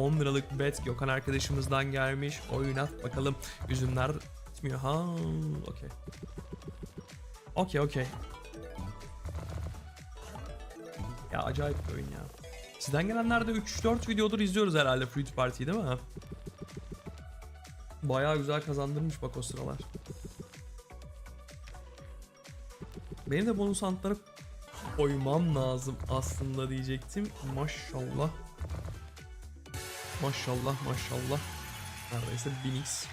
10 liralık bet Gökhan arkadaşımızdan gelmiş. Oynat bakalım. Üzümler bitmiyor. Ha, okey. Okey okey. Ya acayip bir oyun ya. Sizden gelenler de 3-4 videodur izliyoruz herhalde Fruit Party'yi değil mi? Bayağı güzel kazandırmış bak o sıralar. Benim de bonus antları koymam lazım aslında diyecektim. Maşallah. Maşallah maşallah. Neredeyse 1000x.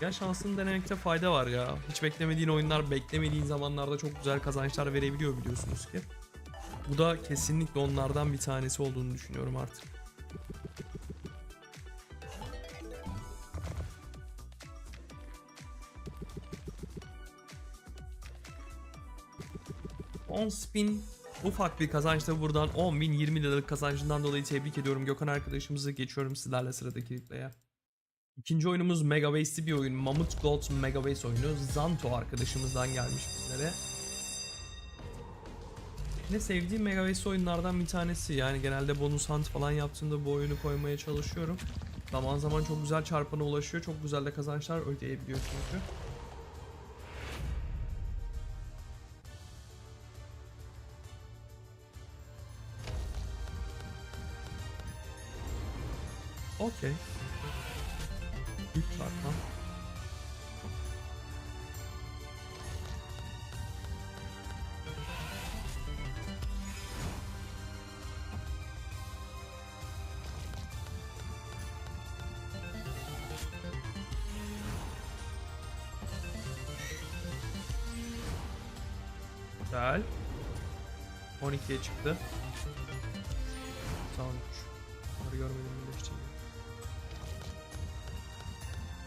Ya şansını denemekte fayda var ya. Hiç beklemediğin oyunlar beklemediğin zamanlarda çok güzel kazançlar verebiliyor biliyorsunuz ki. Bu da kesinlikle onlardan bir tanesi olduğunu düşünüyorum artık. On spin ufak bir kazançta buradan 10.000 20 liralık kazancından dolayı tebrik ediyorum. Gökhan arkadaşımızı geçiyorum sizlerle sıradaki lipleye. İkinci oyunumuz Mega Base'li bir oyun. Mammoth Gold Mega Base oyunu. Zanto arkadaşımızdan gelmiş bizlere. Ne sevdiğim Mega Base oyunlardan bir tanesi. Yani genelde bonus hunt falan yaptığımda bu oyunu koymaya çalışıyorum. Zaman zaman çok güzel çarpana ulaşıyor. Çok güzel de kazançlar ödeyebiliyor çünkü. Okey. Büyük çarpma. Güzel. 12'ye çıktı.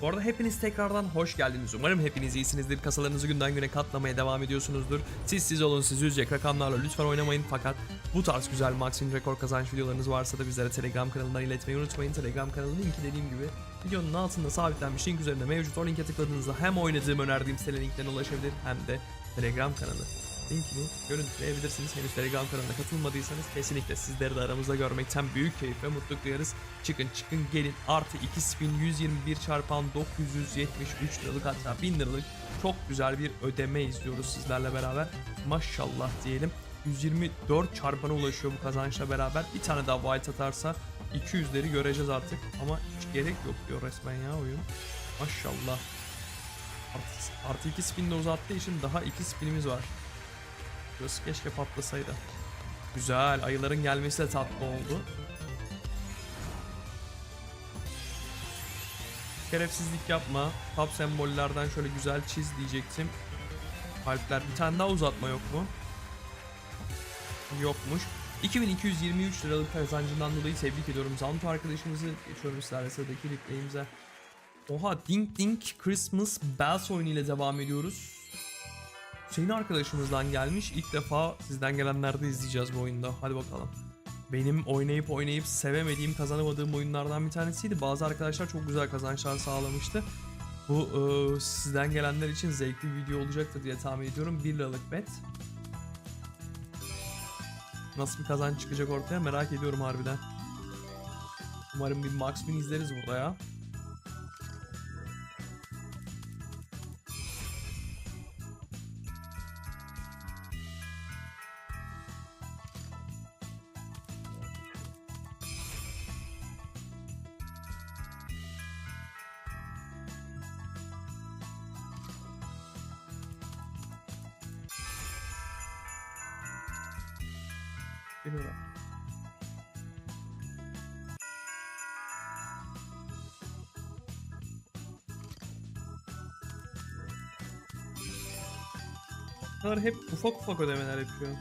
Bu arada hepiniz tekrardan hoş geldiniz. Umarım hepiniz iyisinizdir. Kasalarınızı günden güne katlamaya devam ediyorsunuzdur. Siz siz olun, siz üzecek rakamlarla lütfen oynamayın. Fakat bu tarz güzel maksimum rekor kazanç videolarınız varsa da bizlere Telegram kanalından iletmeyi unutmayın. Telegram kanalının linki dediğim gibi videonun altında sabitlenmiş link üzerinde mevcut. O linke tıkladığınızda hem oynadığım, önerdiğim site linklerine ulaşabilir hem de Telegram kanalı linkini görüntüleyebilirsiniz. Henüz Telegram kanalına katılmadıysanız kesinlikle sizleri de aramızda görmekten büyük keyif ve mutluluk duyarız. Çıkın çıkın gelin artı 2 spin 121 çarpan 973 liralık hatta 1000 liralık çok güzel bir ödeme izliyoruz sizlerle beraber. Maşallah diyelim. 124 çarpana ulaşıyor bu kazançla beraber. Bir tane daha white atarsa 200'leri göreceğiz artık. Ama hiç gerek yok diyor resmen ya oyun. Maşallah. Artı, artı 2 spin de uzattığı için daha 2 spinimiz var. Burası keşke patlasaydı. Güzel. Ayıların gelmesi de tatlı oldu. Şerefsizlik yapma. Top sembollerden şöyle güzel çiz diyecektim. Alpler bir tane daha uzatma yok mu? Yokmuş. 2223 liralık kazancından dolayı tebrik ediyorum. Zanto arkadaşımızı geçiyorum sizlerle sıradaki. Oha Ding Ding Christmas Bells oyunu ile devam ediyoruz. Hüseyin arkadaşımızdan gelmiş. İlk defa sizden gelenlerde izleyeceğiz bu oyunda. Hadi bakalım. Benim oynayıp oynayıp sevemediğim, kazanamadığım oyunlardan bir tanesiydi. Bazı arkadaşlar çok güzel kazançlar sağlamıştı. Bu e, sizden gelenler için zevkli bir video olacaktır diye tahmin ediyorum. 1 liralık bet. Nasıl bir kazanç çıkacak ortaya merak ediyorum harbiden. Umarım bir max win izleriz burada ya. Lira. Bunlar hep ufak ufak ödemeler yapıyor.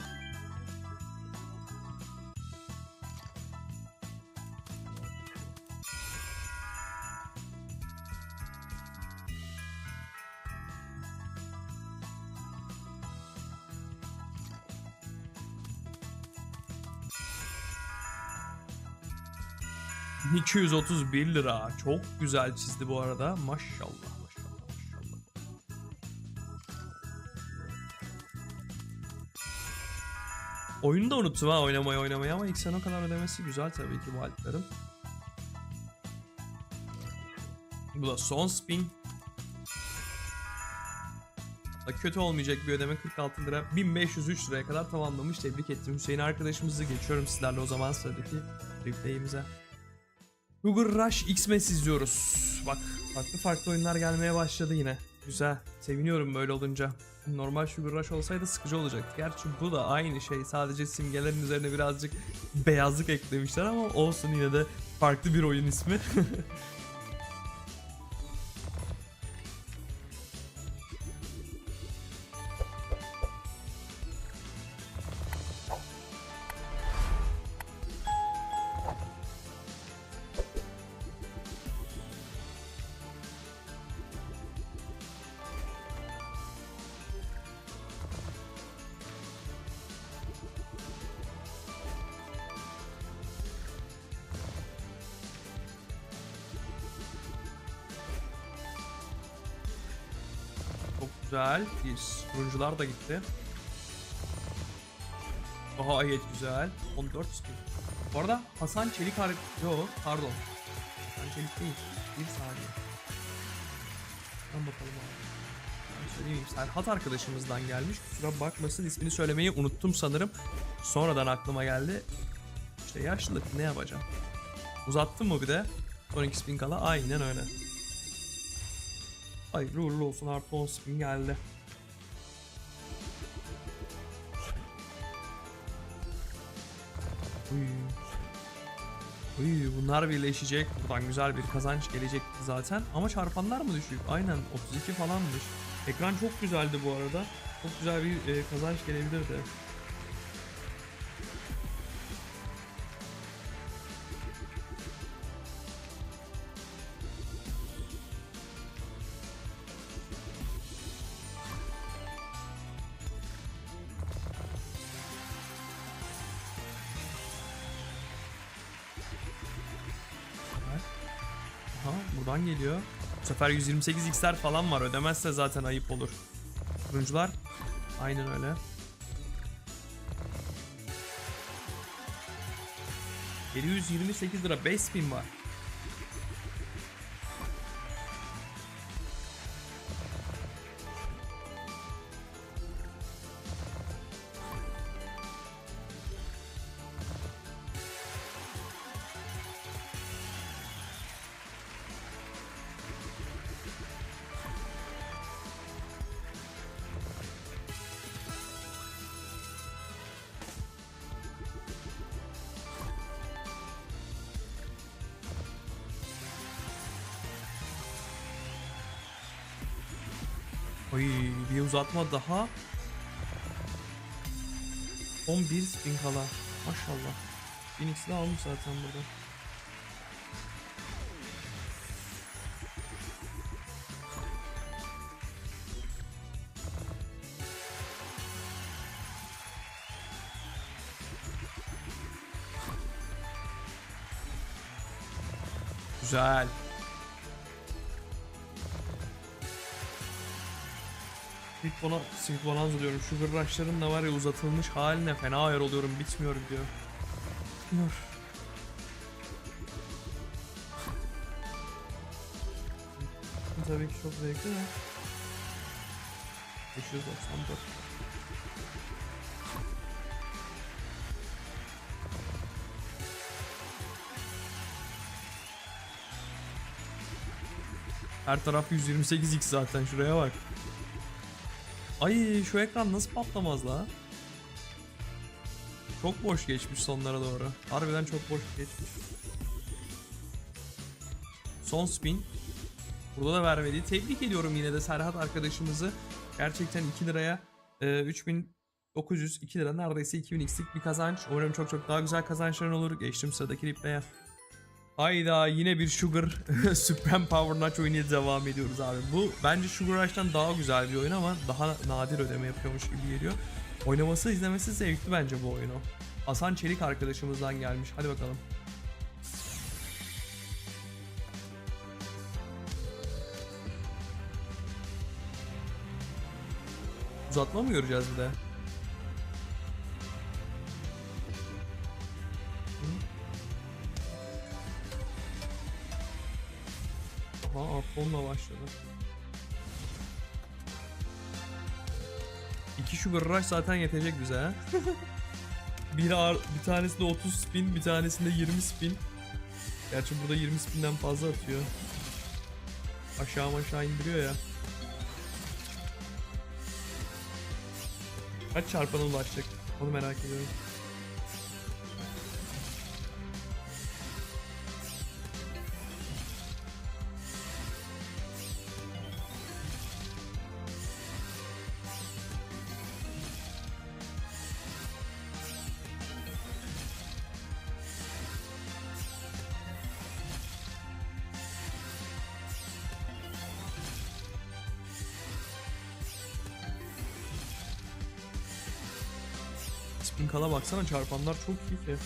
...231 lira. Çok güzel çizdi bu arada. Maşallah maşallah maşallah. Oyunu da unuttum ha oynamayı oynamayı ama ilk sene o kadar ödemesi güzel tabii ki bu. Bu da son spin. Da kötü olmayacak bir ödeme 46 lira 1503 liraya kadar tamamlamış. Tebrik ettim Hüseyin arkadaşımızı. Geçiyorum sizlerle o zaman sıradaki replay'imize. Sugar Rush X-Mes izliyoruz. Bak farklı farklı oyunlar gelmeye başladı yine. Güzel. Seviniyorum böyle olunca. Normal Sugar Rush olsaydı sıkıcı olacaktı. Gerçi bu da aynı şey. Sadece simgelerin üzerine birazcık beyazlık eklemişler ama olsun yine de farklı bir oyun ismi. güzel. Turuncular da gitti. Gayet güzel. 14 spin. Bu arada Hasan Çelik har... Yo pardon. Hasan Çelik değil. Bir saniye. Ben bakalım abi. Ben söyleyeyim. Serhat arkadaşımızdan gelmiş. Kusura bakmasın ismini söylemeyi unuttum sanırım. Sonradan aklıma geldi. İşte yaşlılık ne yapacağım. Uzattım mı bir de? 12 spin kala aynen öyle. Hayırlı uğurlu olsun artı 10 spin geldi. Uy. Uy, bunlar birleşecek. Buradan güzel bir kazanç gelecek zaten. Ama çarpanlar mı düşük? Aynen 32 falanmış. Ekran çok güzeldi bu arada. Çok güzel bir e, kazanç gelebilirdi. Sefer 128 x'ler falan var. Ödemezse zaten ayıp olur. Turuncular. Aynen öyle. ...728 lira 5 spin var. Uzatma daha. 11 spin kala. Maşallah. Phoenix'i de almış zaten burada. Güzel. Sweet Bona, Sweet Bonanza diyorum. Da var ya uzatılmış haline fena ayar oluyorum bitmiyor diyor. Bitmiyor. Tabii ki çok zevkli de. 594. Her taraf 128x zaten şuraya bak. Ay şu ekran nasıl patlamaz la? Çok boş geçmiş sonlara doğru. Harbiden çok boş geçmiş. Son spin. Burada da vermedi. Tebrik ediyorum yine de Serhat arkadaşımızı. Gerçekten 2 liraya e, 3902 lira neredeyse 2000x'lik bir kazanç. Umarım çok çok daha güzel kazançların olur. Geçtim sıradaki replay'e. Hayda yine bir Sugar Supreme Power Notch oynayıp devam ediyoruz abi. Bu bence Sugar Rush'tan daha güzel bir oyun ama daha nadir ödeme yapıyormuş gibi geliyor. Oynaması izlemesi zevkli bence bu oyunu. Hasan Çelik arkadaşımızdan gelmiş. Hadi bakalım. Uzatma mı göreceğiz bir de? Aha Apon'la başladı. İki Sugar Rush zaten yetecek bize ha. bir, bir tanesinde 30 spin, bir tanesinde 20 spin. Gerçi burada 20 spinden fazla atıyor. Aşağı aşağı indiriyor ya. Kaç çarpana ulaşacak? Onu merak ediyorum. Spin kala baksana çarpanlar çok iyi ki.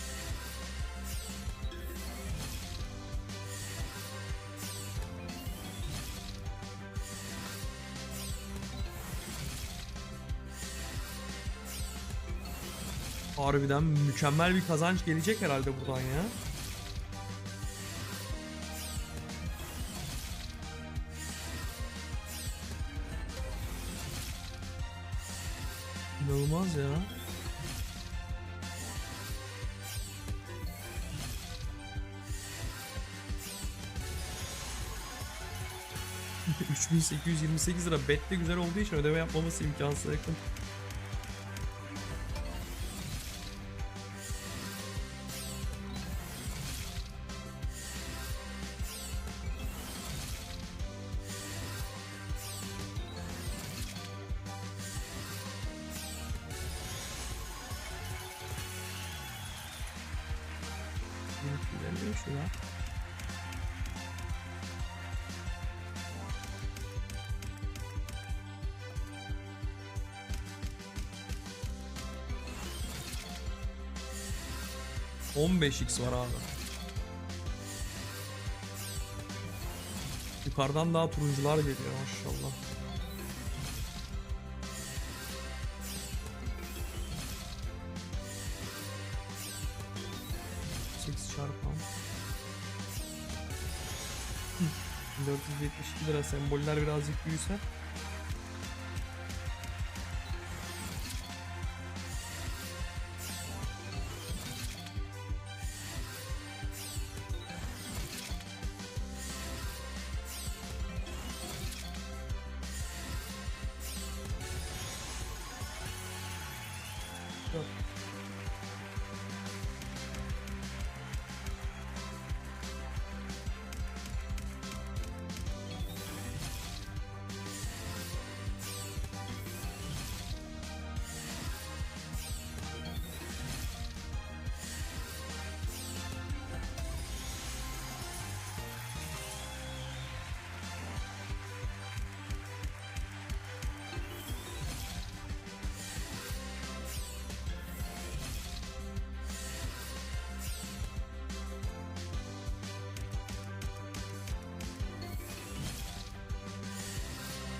Harbiden mükemmel bir kazanç gelecek herhalde buradan ya. 4828 lira bette güzel olduğu için ödeme yapmaması imkansız yakın. Şu. 15x var abi. Yukarıdan daha turuncular geliyor maşallah. çarpan 472 lira semboller birazcık büyüse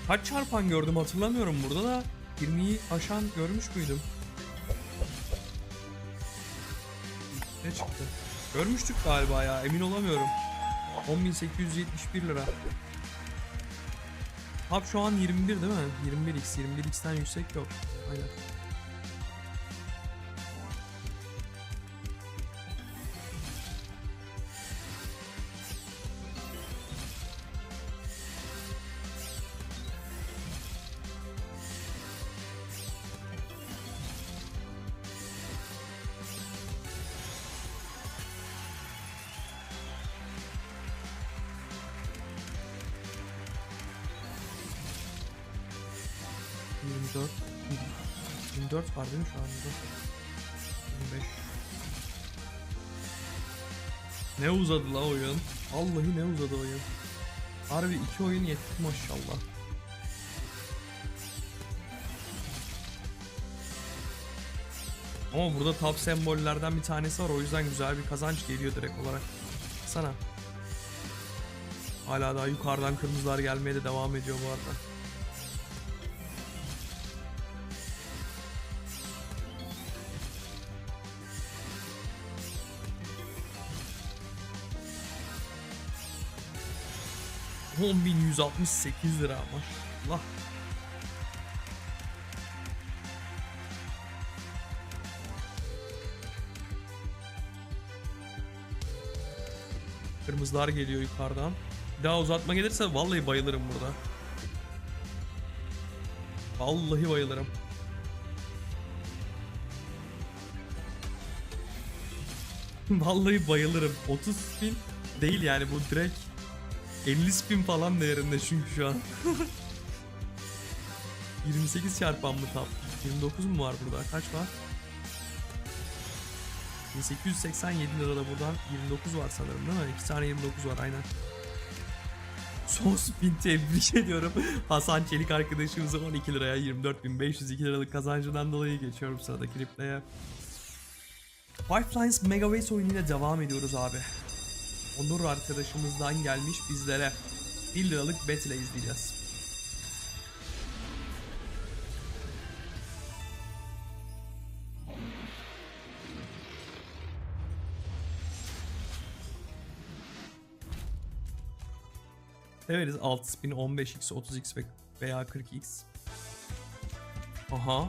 Kaç çarpan gördüm hatırlamıyorum burada da 20'yi aşan görmüş müydüm? Ne çıktı? Görmüştük galiba ya emin olamıyorum. 10.871 lira. Hap şu an 21 değil mi? 21x. 21x'ten yüksek yok. Aynen. Yirmi dört. 24 var değil mi şu anda? 25. Ne uzadı la oyun? Vallahi ne uzadı oyun. Harbi iki oyun yetti maşallah. Ama burada top sembollerden bir tanesi var o yüzden güzel bir kazanç geliyor direkt olarak. Sana. Hala daha yukarıdan kırmızılar gelmeye de devam ediyor bu arada. 10.168 lira maşallah. Kırmızılar geliyor yukarıdan. Daha uzatma gelirse vallahi bayılırım burada. Vallahi bayılırım. Vallahi bayılırım. 30 spin değil yani bu direkt 50 spin falan değerinde çünkü şu an. 28 çarpan mı tam? 29 mu var burada? Kaç var? 1887 lira da buradan 29 var sanırım değil mi? 2 tane 29 var aynen. Son spin tebrik ediyorum. Hasan Çelik arkadaşımıza 12 liraya 24.502 liralık kazancından dolayı geçiyorum sıradaki replay'e. Five Lines Mega Race oyunuyla devam ediyoruz abi. Onur arkadaşımızdan gelmiş bizlere 1 liralık bet ile izleyeceğiz. Severiz 6 spin 15x, 30x ve- veya 40x. Aha.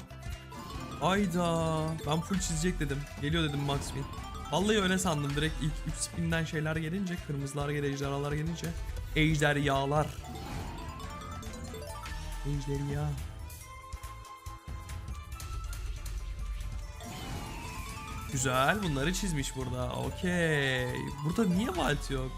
Ayda. Ben full çizecek dedim. Geliyor dedim max spin. Vallahi öyle sandım. Direkt ilk 3 spinden şeyler gelince, kırmızılar gelince, ejderhalar gelince. Ejderyalar. Ejderha. Güzel. Bunları çizmiş burada. Okey. Burada niye Valt yok?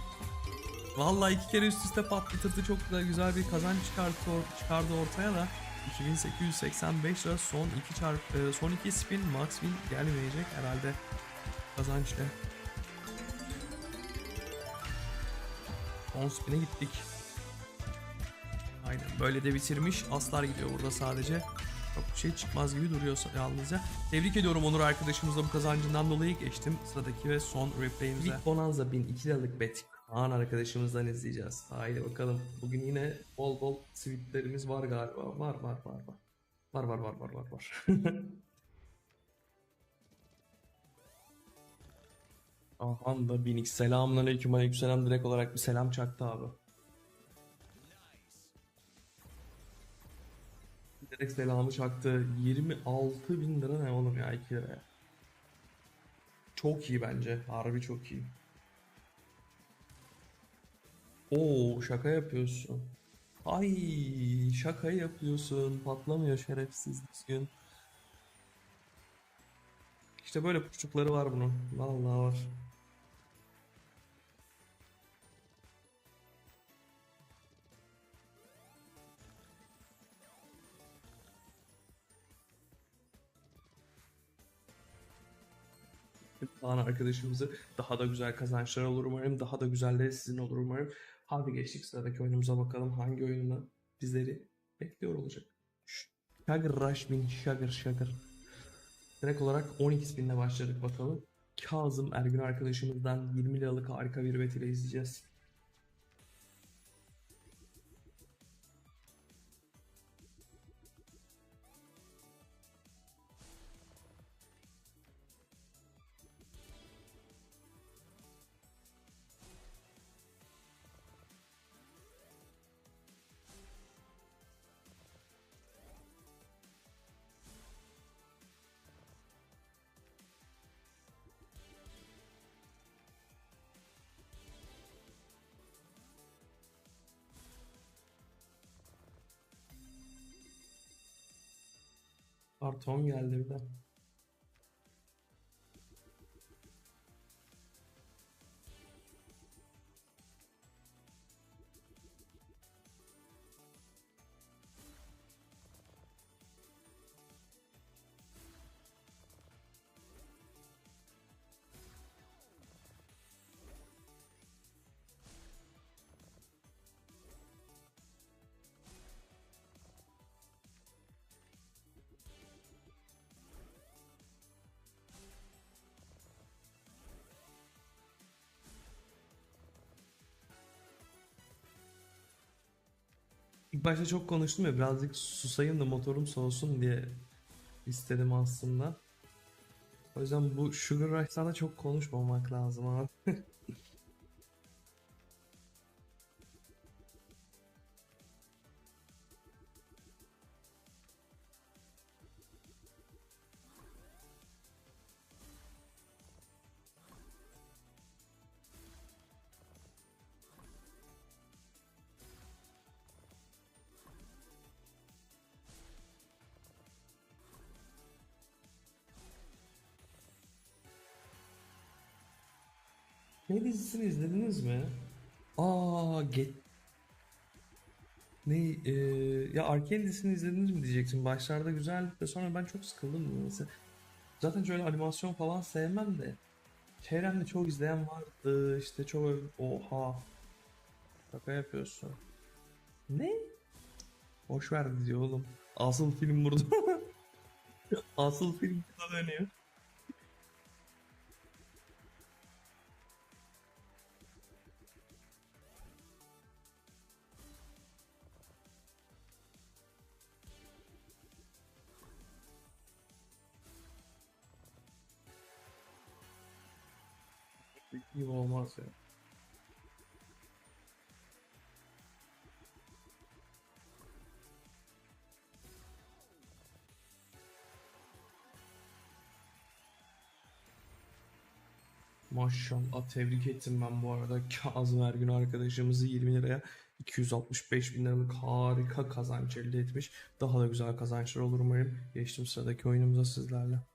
Vallahi iki kere üst üste patlatırdı çok da güzel bir kazanç çıkarttı or- çıkardı ortaya da 2885 lira son iki çarp e, son iki spin max win gelmeyecek herhalde kazançla. Son spin'e gittik. Aynen böyle de bitirmiş. Aslar gidiyor burada sadece. Çok bir şey çıkmaz gibi duruyor yalnızca. Tebrik ediyorum Onur arkadaşımızla bu kazancından dolayı geçtim. Sıradaki ve son replayimize. Big Bonanza 1000 2 liralık bet. Kaan arkadaşımızdan izleyeceğiz. Haydi bakalım. Bugün yine bol bol tweetlerimiz var galiba. Var var var var. Var var var var var var. Aha da Binix selamun aleyküm aleyküm selam direkt olarak bir selam çaktı abi. Direkt selamı çaktı. 26 bin lira ne oğlum ya 2 liraya. Çok iyi bence. Harbi çok iyi. Oo şaka yapıyorsun. Ay şaka yapıyorsun. Patlamıyor şerefsiz düzgün. İşte böyle puçlukları var bunun. Vallahi var. Kaan arkadaşımızı daha da güzel kazançlar olur umarım. Daha da güzelleri sizin olur umarım. Hadi geçtik sıradaki oyunumuza bakalım. Hangi oyununa bizleri bekliyor olacak. Sugar Rush bin Sugar Sugar. Direkt olarak 12 spinle başladık bakalım. Kazım Ergün arkadaşımızdan 20 liralık harika bir bet ile izleyeceğiz. Karton geldi bir de. İlk başta çok konuştum ya birazcık susayım da motorum soğusun diye istedim aslında. O yüzden bu Sugar Rush'tan çok konuşmamak lazım abi. Şey dizisini izlediniz mi? Aa, get ne e, ya Arcane dizisini izlediniz mi diyeceksin. Başlarda güzel de sonra ben çok sıkıldım niyeyse. Zaten şöyle animasyon falan sevmem de. Çevremde çok izleyen vardı. işte çok oha. Şaka yapıyorsun. Ne? Boş ver diyor oğlum. Asıl film burada. Asıl film burada dönüyor. İyi olmaz ya. Maşallah tebrik ettim ben bu arada Kazım Ergün arkadaşımızı 20 liraya 265 bin liralık harika kazanç elde etmiş. Daha da güzel kazançlar olur umarım. Geçtim sıradaki oyunumuza sizlerle.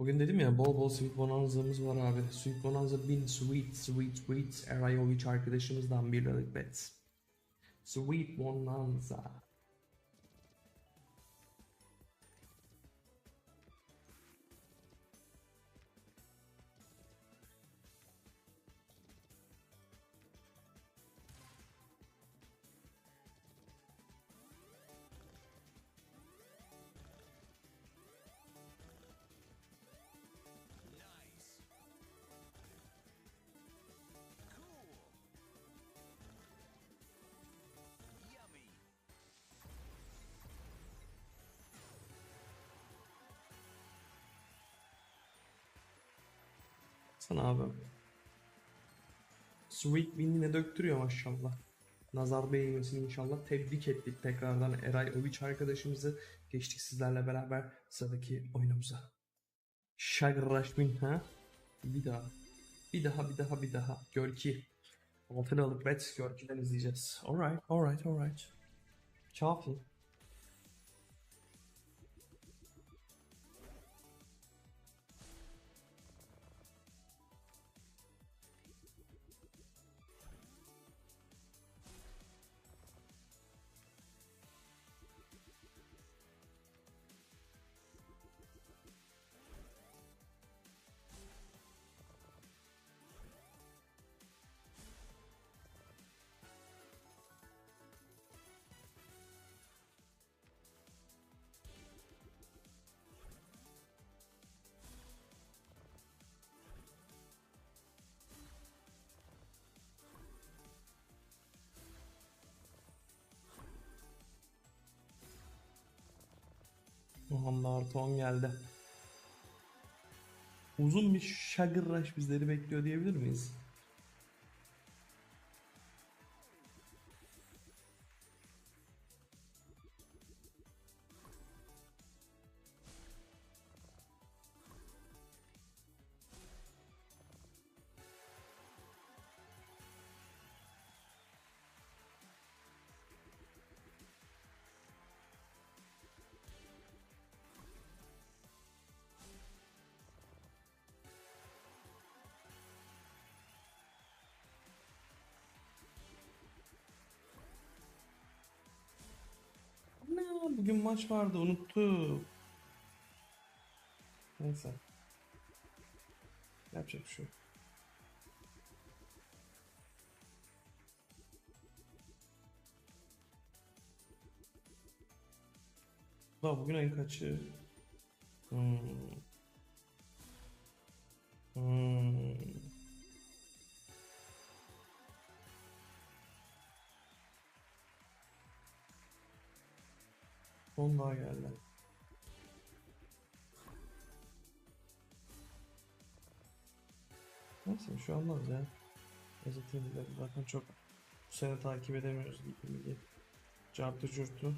Bugün dedim ya bol bol Sweet Bonanza'mız var abi. Sweet Bonanza 1000 Sweet Sweet Sweet Erayovic arkadaşımızdan bir bet. Sweet Bonanza. Sana abi. Sweet Bean yine döktürüyor maşallah. Nazar değmesin inşallah. Tebrik ettik tekrardan Eray Öviç arkadaşımızı. Geçtik sizlerle beraber sıradaki oyunumuza. Şagraşmin ha? Bir daha. Bir daha bir daha bir daha. Görki. Altını alıp Red Görki'den izleyeceğiz. Alright alright alright. Kafi. Muhammed Arton geldi. Uzun bir şagırraş bizleri bekliyor diyebilir miyiz? Bugün maç vardı unuttum. Neyse. Yapacak bir şey yok. Daha bugün ayın kaçı? Hmm. Daha geldi. Neyse şu olmaz ya. Gazeteyi zaten çok bu sene takip edemiyoruz gibi gibi. Cartı curtu.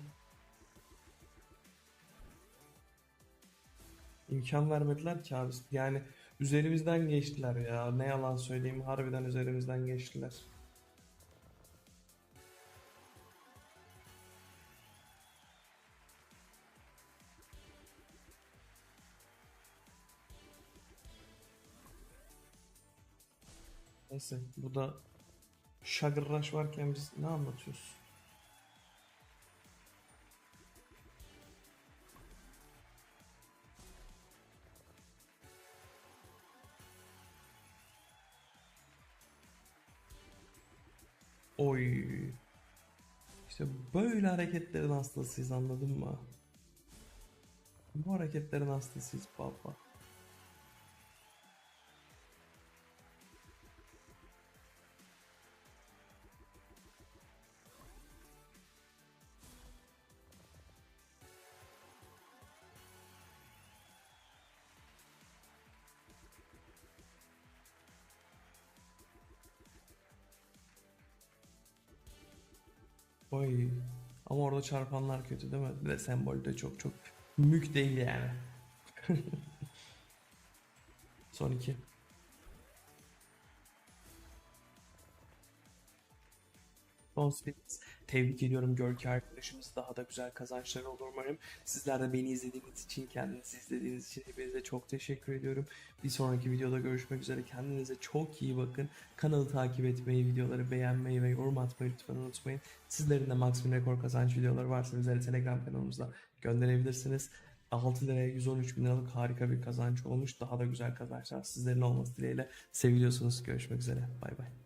İmkan vermediler ki abi. Yani üzerimizden geçtiler ya. Ne yalan söyleyeyim. Harbiden üzerimizden geçtiler. Neyse burada Sugar Rush varken biz ne anlatıyoruz? Oy. İşte böyle hareketlerin hastasıyız anladın mı? Bu hareketlerin hastasıyız baba. Oy. Ama orada çarpanlar kötü değil mi? Ve sembol de çok çok mük değil yani. Son iki. Son spirits. Tebrik ediyorum Görki arkadaşımız. Daha da güzel kazançlar olur umarım. Sizler de beni izlediğiniz için, kendinizi izlediğiniz için hepinize çok teşekkür ediyorum. Bir sonraki videoda görüşmek üzere. Kendinize çok iyi bakın. Kanalı takip etmeyi, videoları beğenmeyi ve yorum atmayı lütfen unutmayın. Sizlerin de Maximum Rekor kazanç videoları varsa bizlere Telegram kanalımızda gönderebilirsiniz. 6 liraya 113 bin liralık harika bir kazanç olmuş. Daha da güzel kazançlar sizlerin olması dileğiyle. Seviliyorsunuz. Görüşmek üzere. Bay bay.